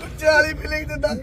ਬੱਚਿਆਂ ਵਾਲੀ ਫੀਲਿੰਗ ਦਿੰਦਾ